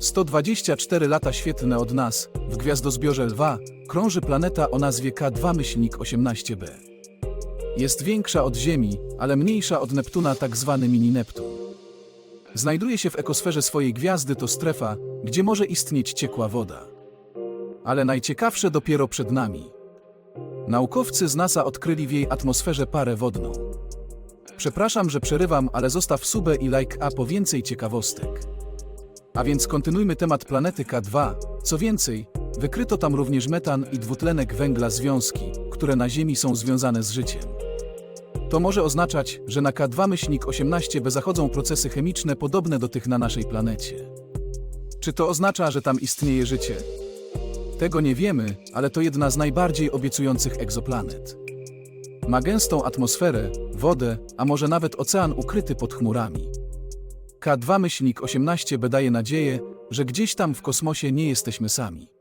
124 lata świetlne od nas, w gwiazdozbiorze Lwa, krąży planeta o nazwie K2-18b. Jest większa od Ziemi, ale mniejsza od Neptuna, tak zwany mini-Neptun. Znajduje się w ekosferze swojej gwiazdy, to strefa, gdzie może istnieć ciekła woda. Ale najciekawsze dopiero przed nami. Naukowcy z NASA odkryli w jej atmosferze parę wodną. Przepraszam, że przerywam, ale zostaw subę i like a po więcej ciekawostek. A więc kontynuujmy temat planety K2. Co więcej, wykryto tam również metan i dwutlenek węgla związki, które na Ziemi są związane z życiem. To może oznaczać, że na K2-18b zachodzą procesy chemiczne podobne do tych na naszej planecie. Czy to oznacza, że tam istnieje życie? Tego nie wiemy, ale to jedna z najbardziej obiecujących egzoplanet. Ma gęstą atmosferę, wodę, a może nawet ocean ukryty pod chmurami. K2-18b daje nadzieję, że gdzieś tam w kosmosie nie jesteśmy sami.